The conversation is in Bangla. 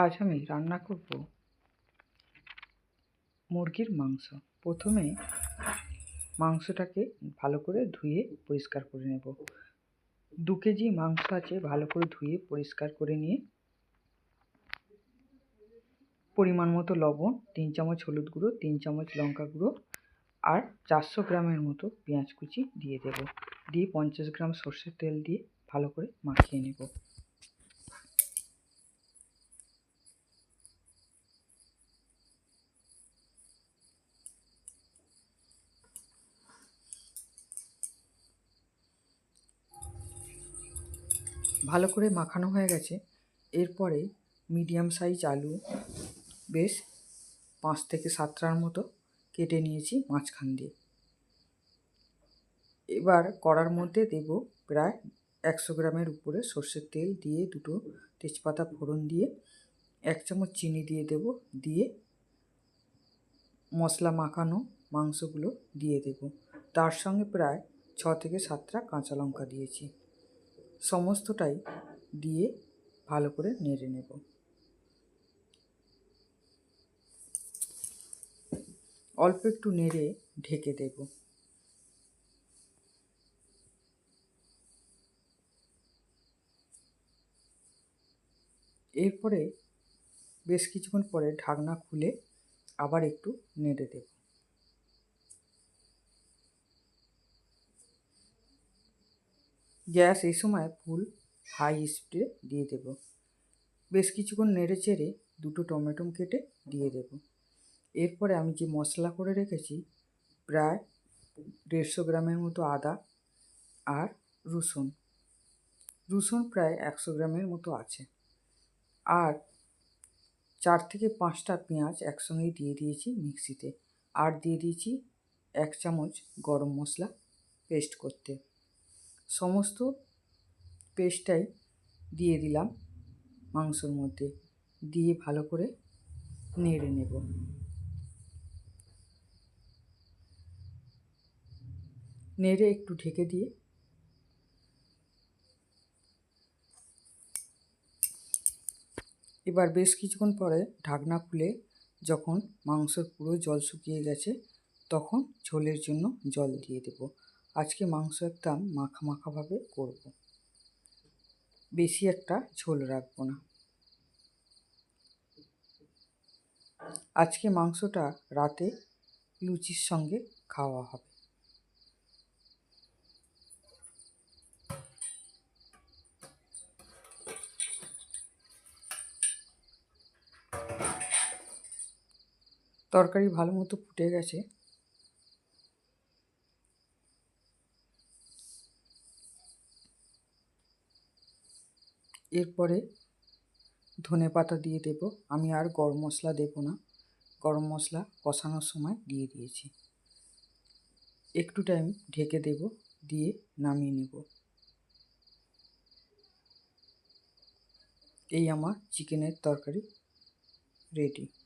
আজ আমি রান্না করব মুরগির মাংস। প্রথমে মাংসটাকে ভালো করে ধুয়ে পরিষ্কার করে নেব। দু কেজি মাংস আছে, ভালো করে ধুয়ে পরিষ্কার করে নিয়ে পরিমাণ মতো লবণ, তিন চামচ হলুদ গুঁড়ো, তিন চামচ লঙ্কা গুঁড়ো আর চারশো গ্রামের মতো পেঁয়াজ কুচি দিয়ে দেব। দিয়ে পঞ্চাশ গ্রাম সর্ষের তেল দিয়ে ভালো করে মাখিয়ে নেব। ভালো করে মাখানো হয়ে গেছে। এরপরে মিডিয়াম সাইজ আলু বেশ পাঁচ থেকে সাতটার মতো কেটে নিয়েছি মাঝখান দিয়ে। এবার কড়ার মধ্যে দেব প্রায় একশো গ্রামের উপরে সর্ষের তেল দিয়ে দুটো তেজপাতা ফোড়ন দিয়ে, এক চামচ চিনি দিয়ে দেব, দিয়ে মশলা মাখানো মাংসগুলো দিয়ে দেব। তার সঙ্গে প্রায় ছ থেকে সাতটা কাঁচা লঙ্কা দিয়েছি। সমস্তটাই দিয়ে ভালো করে নেড়ে নেব। অল্প একটু নেড়ে ঢেকে দেব। এরপরে বেশ কিছুক্ষণ পরে ঢাকনা খুলে আবার একটু নেড়ে দেব। গ্যাস এই সময় ফুল হাই স্পিডে দিয়ে দেব। বেশ কিছুক্ষণ নেড়ে চেড়ে দুটো টমেটো কেটে দিয়ে দেব। এরপরে আমি যে মশলা করে রেখেছি, প্রায় দেড়শো গ্রামের মতো আদা আর রসুন। রসুন প্রায় একশো গ্রামের মতো আছে। আর চার থেকে পাঁচটা পেঁয়াজ একসঙ্গেই দিয়ে দিয়েছি মিক্সিতে। আর দিয়ে দিয়েছি এক চামচ গরম মশলা পেস্ট করতে। সমস্ত পেস্টটাই দিয়ে দিলাম মাংসর মধ্যে। দিয়ে ভালো করে নেড়ে নেব। নেড়ে একটু ঢেকে দিয়ে এবার বেশ কিছুক্ষণ পরে ঢাকনা খুলে যখন মাংসর পুরো জল শুকিয়ে গেছে, তখন ঝোলের জন্য জল দিয়ে দেব। আজকে মাংস একদম মাখা মাখাভাবে করব। বেশি একটা ঝোল রাখব না। আজকে মাংসটা রাতে লুচির সঙ্গে খাওয়া হবে। তরকারি ভালো মতো ফুটে গেছে। এরপরে ধনে পাতা দিয়ে দেব। আমি আর গরম মশলা দেব না। গরম মশলা কষানোর সময় দিয়ে দিয়েছি। একটু টাইম ঢেকে দেব, দিয়ে নামিয়ে নেব। এই আমার চিকেনের তরকারি রেডি